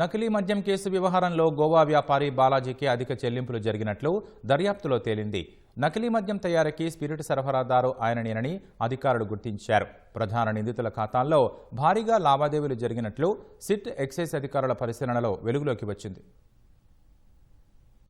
నకిలీ మద్యం కేసు వ్యవహారంలో గోవా వ్యాపారి బాలాజీకి అధిక చెల్లింపులు జరిగినట్లు దర్యాప్తులో తేలింది. నకిలీ మద్యం తయారీకి స్పిరిట్ సరఫరాదారు ఆయననేనని అధికారులు గుర్తించారు. ప్రధాన నిందితుల ఖాతాల్లో భారీగా లావాదేవీలు జరిగినట్లు సిట్ ఎక్సైజ్ అధికారుల పరిశీలనలో వెలుగులోకి వచ్చింది.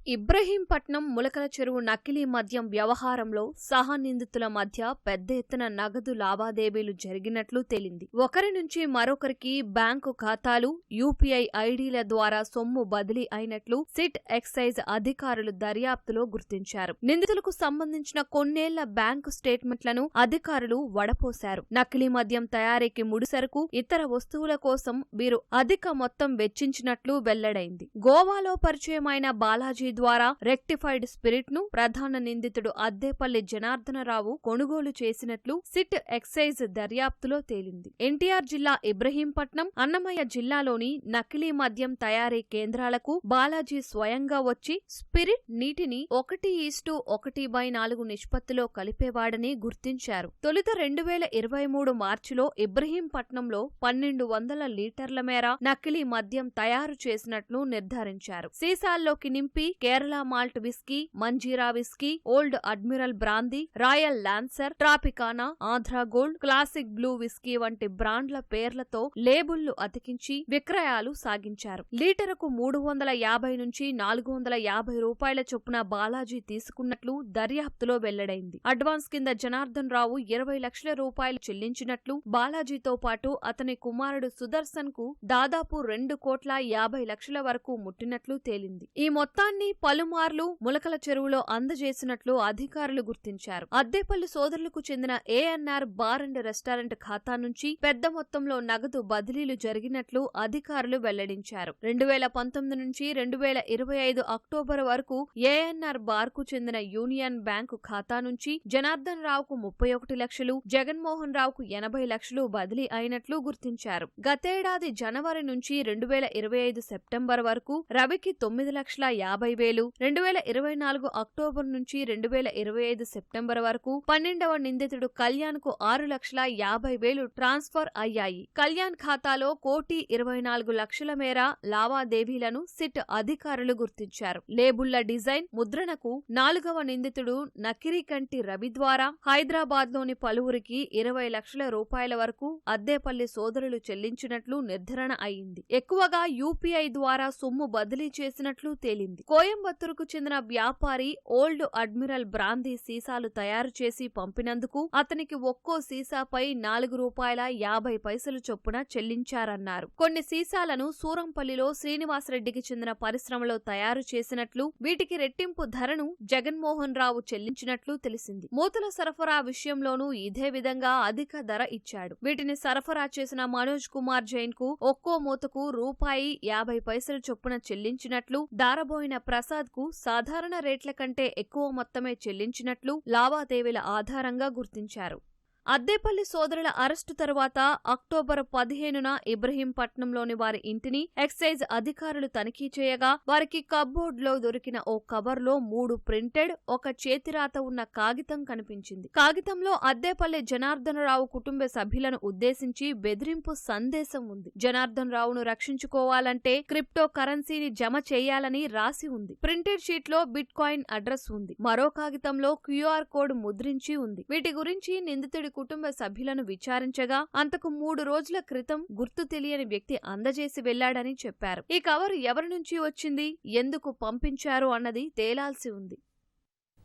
ఇబ్రహీంపట్నం ములకల చెరువు నకిలీ మద్యం వ్యవహారంలో సహా నిందితుల మధ్య పెద్ద ఎత్తున నగదు లావాదేవీలు జరిగినట్లు తేలింది. ఒకరి నుంచి మరొకరికి బ్యాంకు ఖాతాలు యూపీఐ ఐడీల ద్వారా సొమ్ము బదిలీ అయినట్లు సిట్ ఎక్సైజ్ అధికారులు దర్యాప్తులో గుర్తించారు. నిందితులకు సంబంధించిన కొన్నేళ్ళ బ్యాంకు స్టేట్మెంట్లను అధికారులు వడపోశారు. నకిలీ మద్యం తయారీకి ముడిసరుకు ఇతర వస్తువుల కోసం వీరు అధిక మొత్తం వెచ్చించినట్లు వెల్లడైంది. గోవాలో పరిచయమైన బాలాజీ ద్వారా రెక్టిఫైడ్ స్పిరిట్ను ప్రధాన నిందితుడు అద్దేపల్లి జనార్దనరావు కొనుగోలు చేసినట్లు సిట్ ఎక్సైజ్ దర్యాప్తులో తేలింది. ఎన్టీఆర్ జిల్లా ఇబ్రహీంపట్నం అన్నమయ్య జిల్లాలోని నకిలీ మద్యం తయారీ కేంద్రాలకు బాలాజీ స్వయంగా వచ్చి స్పిరిట్ నీటిని ఒకటి ఈస్టు ఒకటి బై నాలుగు నిష్పత్తిలో కలిపేవాడని గుర్తించారు. తొలుత రెండు వేల ఇరవై మూడు మార్చిలో ఇబ్రహీంపట్నంలో పన్నెండు వందల లీటర్ల మేర నకిలీ మద్యం తయారు చేసినట్లు నిర్ధారించారు. సీసాల్లోకి నింపి Kerala malt whisky Manjeera whisky old admiral brandy royal lancer Tropicana Andhra gold classic blue whisky వంటి బ్రాండ్ల పేర్లతో లేబుళ్ళు అతికించి విక్రయాలు సాగించారు. లీటరుకు మూడు వందల యాభై నుంచి నాలుగు వందల యాభై రూపాయల చొప్పున బాలాజీ తీసుకున్నట్లు దర్యాప్తులో వెల్లడైంది. అడ్వాన్స్ కింద జనార్దన్ రావు ఇరవై లక్షల రూపాయలు చెల్లించినట్లు బాలాజీతో పాటు అతని కుమారుడు సుదర్శన్కు దాదాపు రెండు కోట్ల యాభై లక్షల వరకు ముట్టినట్లు తేలింది. ఈ మొత్తాన్ని పలుమార్లు ములకల చెరువులో అందజేసినట్లు అధికారులు గుర్తించారు. అద్దేపల్లి సోదరులకు చెందిన ఏఎన్ఆర్ బార్ అండ్ రెస్టారెంట్ ఖాతా నుంచి పెద్ద మొత్తంలో నగదు బదిలీలు జరిగినట్లు అధికారులు వెల్లడించారు. రెండు వేల పంతొమ్మిది నుంచి రెండు వేల ఇరవై ఐదు అక్టోబర్ వరకు ఏఎన్ఆర్ బార్కు చెందిన యూనియన్ బ్యాంకు ఖాతా నుంచి జనార్దన్ రావుకు ముప్పై ఒకటి లక్షలు జగన్మోహన్ రావుకు ఎనభై లక్షలు బదిలీ అయినట్లు గుర్తించారు. గతేడాది జనవరి నుంచి రెండు వేల ఇరవై ఐదు సెప్టెంబర్ వరకు రవికి తొమ్మిది లక్షల యాభై వేలు రెండు వేల ఇరవై నాలుగు అక్టోబర్ నుంచి రెండు వేల ఇరవై ఐదు సెప్టెంబర్ వరకు పన్నెండవ నిందితుడు కళ్యాణ్కు ఆరు లక్షల యాభై వేలు ట్రాన్స్ఫర్ అయ్యాయి. కళ్యాణ్ ఖాతాలో కోటి ఇరవై నాలుగు లక్షల మేర లావాదేవీలను సిట్ అధికారులు గుర్తించారు. లేబుళ్ళ డిజైన్ ముద్రణకు నాలుగవ నిందితుడు నకిరికంటి రవి ద్వారా హైదరాబాద్లోని పలువురికి ఇరవై లక్షల రూపాయల వరకు అద్దేపల్లి సోదరులు చెల్లించినట్లు నిర్ధారణ అయింది. ఎక్కువగా యూపీఐ ద్వారా సొమ్ము బదిలీ చేసినట్లు తేలింది. కోయంబత్తూరుకు చెందిన వ్యాపారి ఓల్డ్ అడ్మిరల్ బ్రాందీ సీసాలు తయారు చేసి పంపినందుకు అతనికి ఒక్కో సీసాపై నాలుగు రూపాయల యాభై పైసలు చొప్పున చెల్లించారన్నారు. కొన్ని సీసాలను సూరంపల్లిలో శ్రీనివాసరెడ్డికి చెందిన పరిశ్రమలో తయారు చేసినట్లు వీటికి రెట్టింపు ధరను జగన్మోహన్ రావు చెల్లించినట్లు తెలిసింది. మూతల సరఫరా విషయంలోనూ ఇదే విధంగా అధిక ధర ఇచ్చాడు. వీటిని సరఫరా చేసిన మనోజ్ కుమార్ జైన్కు ఒక్కో మూతకు రూపాయి యాభై పైసలు చొప్పున చెల్లించినట్లు దారబోయిన ప్రసాద్కు సాధారణ రేట్ల కంటే ఎక్కువ మొత్తమే చెల్లించినట్లు లావాదేవీల ఆధారంగా గుర్తించారు. అద్దేపల్లి సోదరుల అరెస్టు తరువాత అక్టోబర్ పదిహేనున ఇబ్రహీంపట్నంలోని వారి ఇంటిని ఎక్సైజ్ అధికారులు తనిఖీ చేయగా వారికి కబ్బోర్డ్లో దొరికిన ఓ కవర్లో మూడు ప్రింటెడ్ ఒక చేతిరాత ఉన్న కాగితం కనిపించింది. కాగితంలో అద్దేపల్లి జనార్దనరావు కుటుంబ సభ్యులను ఉద్దేశించి బెదిరింపు సందేశం ఉంది. జనార్దన్ రావును రక్షించుకోవాలంటే క్రిప్టో కరెన్సీని జమ చేయాలని రాసి ఉంది. ప్రింటెడ్ షీట్లో బిట్ కాయిన్ అడ్రస్ ఉంది. మరో కాగితంలో క్యూఆర్ కోడ్ ముద్రించి ఉంది. వీటి గురించి నిందితుడి కుటుంబ సభ్యులను విచారించగా అంతకు మూడు రోజుల క్రితం గుర్తు తెలియని వ్యక్తి అందజేసి వెళ్ళాడని చెప్పారు. ఈ కవర్ ఎవరి నుంచి వచ్చింది ఎందుకు పంపించారు అన్నది తేలాల్సి ఉంది.